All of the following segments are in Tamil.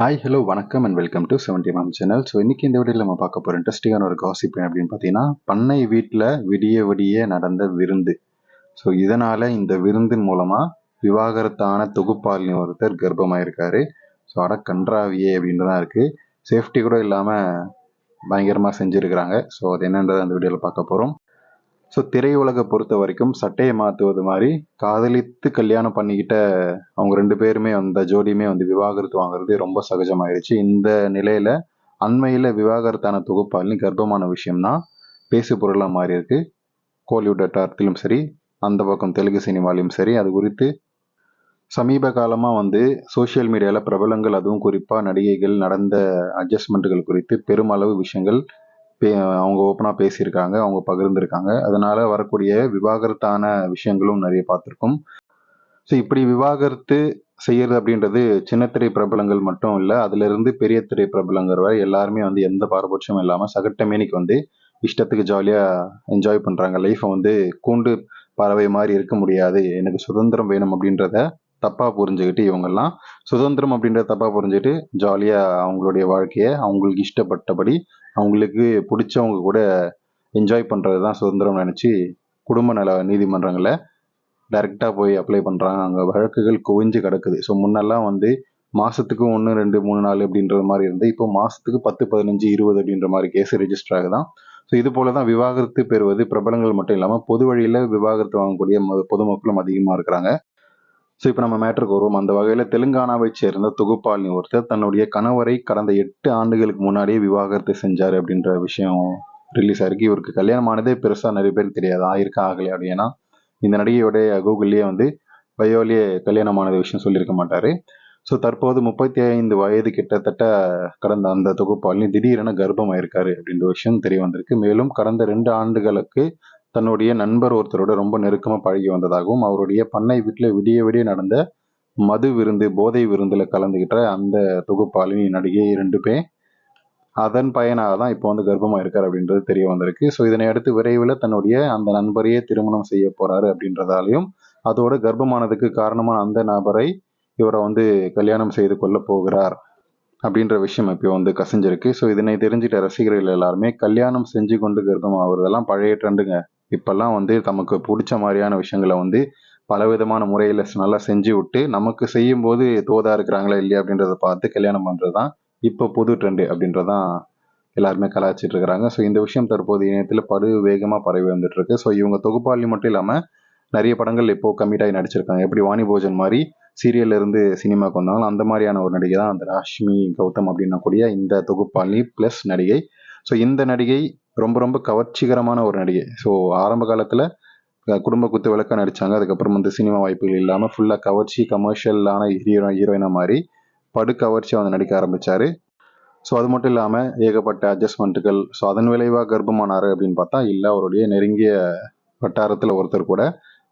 ஹாய் ஹலோ வணக்கம் and welcome to seventy ma'am channel so இன்றைக்கி இந்த வீடியோவில் நம்ம பார்க்க போகிற இன்ட்ரெஸ்டிங்கான ஒரு காசிப் அப்படின்னு பார்த்தீங்கன்னா பண்ணை வீட்டில் விடிய விடிய நடந்த விருந்து. ஸோ இதனால் இந்த விருந்தின் மூலமாக விவாகரத்தான தொகுப்பாளினி ஒருத்தர் கர்ப்பமாயிருக்காரு. ஸோ அட கன்றாவியே அப்படின்னு தான் இருக்குது சேஃப்டி கூட இல்லாமல் பயங்கரமாக செஞ்சுருக்கிறாங்க. ஸோ அது என்னன்றதை அந்த வீடியோவில் பார்க்க போகிறோம் ஸோ திரையுலகை பொறுத்த வரைக்கும் சட்டையை மாற்றுவது மாதிரி காதலித்து கல்யாணம் பண்ணிக்கிட்ட அவங்க ரெண்டு பேருமே அந்த ஜோடியுமே வந்து விவாகரத்து வாங்குறது ரொம்ப சகஜமாயிருச்சு. இந்த நிலையில் அண்மையில் விவாகரத்தான தொகுப்பாளினி கர்ப்பமான விஷயம்னா பேசு பொருளாக மாறி இருக்கு கோலிவுட் அட்டாரத்திலும் சரி அந்த பக்கம் தெலுங்கு சினிமாலையும் சரி அது குறித்து சமீப காலமாக வந்து சோஷியல் மீடியாவில் பிரபலங்கள் அதுவும் குறிப்பாக நடிகைகள் நடந்த அட்ஜஸ்ட்மெண்ட்டுகள் குறித்து பெருமளவு விஷயங்கள் அவங்க ஓப்பனாக பேசியிருக்காங்க அவங்க பகிர்ந்திருக்காங்க. அதனால் வரக்கூடிய விவாகரத்தான விஷயங்களும் நிறைய பார்த்துருக்கோம். ஸோ இப்படி விவாகரத்து செய்யறது அப்படின்றது சின்னத்திரை பிரபலங்கள் மட்டும் இல்லை அதுலேருந்து பெரிய திரை பிரபலங்கள் வரை எல்லாருமே வந்து எந்த பாரபட்சமும் இல்லாமல் சகட்டமேனிக்கு வந்து இஷ்டத்துக்கு ஜாலியாக என்ஜாய் பண்ணுறாங்க லைஃப்பை வந்து கூண்டு பறவை மாதிரி இருக்க முடியாது. எனக்கு சுதந்திரம் வேணும் அப்படின்றத தப்பாக புரிஞ்சுக்கிட்டு இவங்கெல்லாம் சுதந்திரம் அப்படின்றத தப்பாக புரிஞ்சுக்கிட்டு ஜாலியாக அவங்களுடைய வாழ்க்கையை அவங்களுக்கு இஷ்டப்பட்டபடி அவங்களுக்கு பிடிச்சவங்க கூட என்ஜாய் பண்ணுறது தான் சுதந்திரம் நினச்சி குடும்ப நல நீதிமன்றங்களை டைரெக்டாக போய் அப்ளை பண்ணுறாங்க அங்கே வழக்குகள் குவிஞ்சு கிடக்குது. ஸோ முன்னெல்லாம் வந்து மாதத்துக்கு ஒன்று ரெண்டு மூணு நாலு அப்படின்ற மாதிரி இருந்து இப்போ மாதத்துக்கு பத்து பதினஞ்சு இருபது அப்படின்ற மாதிரி கேஸ் ரெஜிஸ்டர் ஆகுதான். ஸோ இது போல தான் விவாகரத்து பெறுவது பிரபலங்கள் மட்டும் இல்லாமல் பொது வழியில் விவாகரத்து வாங்கக்கூடிய ம- பொதுமக்களும் அதிகமாக இருக்கிறாங்க. ஸோ இப்போ நம்ம மேட்டருக்கு வருவோம். அந்த வகையில் தெலுங்கானாவை சேர்ந்த தொகுப்பாளினி ஒருத்தர் தன்னுடைய கணவரை கடந்த எட்டு ஆண்டுகளுக்கு முன்னாடியே விவாகரத்து செஞ்சார் அப்படின்ற விஷயம் ரிலீஸ் ஆயிருக்கு. இவருக்கு கல்யாணம் ஆனதே பெருசாக நிறைய பேருக்கு தெரியாது. ஆயிருக்கா ஆகலையா அப்படின்னா இந்த நடிகையோடைய கூகுள்லேயே வந்து பயோலேயே கல்யாணமானது விஷயம் சொல்லியிருக்க மாட்டார். ஸோ தற்போது முப்பத்தி ஐந்து வயது கிட்டத்தட்ட கடந்த அந்த தொகுப்பாளினி திடீரென கர்ப்பமாயிருக்காரு அப்படின்ற விஷயம் தெரிய வந்திருக்கு. மேலும் கடந்த ரெண்டு ஆண்டுகளுக்கு தன்னுடைய நண்பர் ஒருத்தரோட ரொம்ப நெருக்கமாக பழகி வந்ததாகவும் அவருடைய பண்ணை வீட்டில் விடிய விடிய நடந்த மது விருந்து போதை விருந்தில் கலந்துக்கிட்ட அந்த தொகுப்பாளினி நடிகை ரெண்டு பேர் அதன் பயனாக தான் இப்போ வந்து கர்ப்பமாக இருக்கார் அப்படின்றது தெரிய வந்திருக்கு. ஸோ இதனை அடுத்து விரைவில் தன்னுடைய அந்த நண்பரையே திருமணம் செய்ய போகிறாரு அப்படின்றதாலையும் அதோட கர்ப்பமானதுக்கு காரணமான அந்த நபரை இவரை வந்து கல்யாணம் செய்து கொள்ள போகிறார் அப்படின்ற விஷயம் இப்போ வந்து கசிஞ்சிருக்கு. ஸோ இதனை தெரிஞ்சிட்ட ரசிகர்கள் எல்லாருமே கல்யாணம் செஞ்சு கொண்டு கர்ப்பம் ஆகுறதெல்லாம் பழைய ட்ரெண்டுங்க. இப்போல்லாம் வந்து தமக்கு பிடிச்ச மாதிரியான விஷயங்களை வந்து பலவிதமான முறையில் நல்லா செஞ்சு விட்டு நமக்கு செய்யும்போது தோதா இருக்கிறாங்களா இல்லையா அப்படின்றத பார்த்து கல்யாணம் பண்ணுறது தான் இப்போ புது ட்ரெண்டு அப்படின்றதான் எல்லாருமே கலாய்ச்சிட்டு இருக்கிறாங்க. ஸோ இந்த விஷயம் தற்போது இணையத்தில் படு வேகமாக பரவி வந்துட்டு இருக்கு ஸோ இவங்க தொகுப்பாளி மட்டும் இல்லாமல் நிறைய படங்கள் இப்போ கம்மிட்டாகி நடிச்சிருக்காங்க. எப்படி வாணி போஜன் மாதிரி சீரியல்ல இருந்து சினிமாக்கு வந்தாலும் அந்த மாதிரியான ஒரு நடிகை தான் அந்த ராஷ்மி கௌதம் அப்படின்னா கூடிய இந்த தொகுப்பாளி ப்ளஸ் நடிகை. ஸோ இந்த நடிகை ரொம்ப ரொம்ப கவர்ச்சிகரமான ஒரு நடிகை. ஸோ ஆரம்ப காலத்தில் குடும்ப குத்து விளக்க நடிச்சாங்க. அதுக்கப்புறம் வந்து சினிமா வாய்ப்புகள் இல்லாமல் ஃபுல்லாக கவர்ச்சி கமர்ஷியலான ஹீரோ ஹீரோயினா மாதிரி படு கவர்ச்சி வந்து நடிக்க ஆரம்பித்தார் ஸோ அது மட்டும் இல்லாமல் ஏகப்பட்ட அட்ஜஸ்ட்மெண்ட்டுகள் ஸோ அதன் விளைவாக கர்ப்பமானார் அப்படின்னு பார்த்தா இல்லை அவருடைய நெருங்கிய வட்டாரத்தில் ஒருத்தர் கூட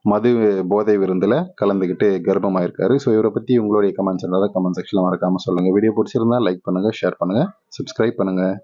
மது போதை விருந்தில் கலந்துக்கிட்டு கர்ப்பமாயிருக்காரு. ஸோ இவரை பற்றி உங்களுடைய கமெண்ட்ஸ் இருந்தால் கமெண்ட் செக்ஷனில் மறக்காமல் சொல்லுங்கள் வீடியோ பிடிச்சிருந்தா லைக் பண்ணுங்கள் ஷேர் பண்ணுங்கள் சப்ஸ்கிரைப் பண்ணுங்கள்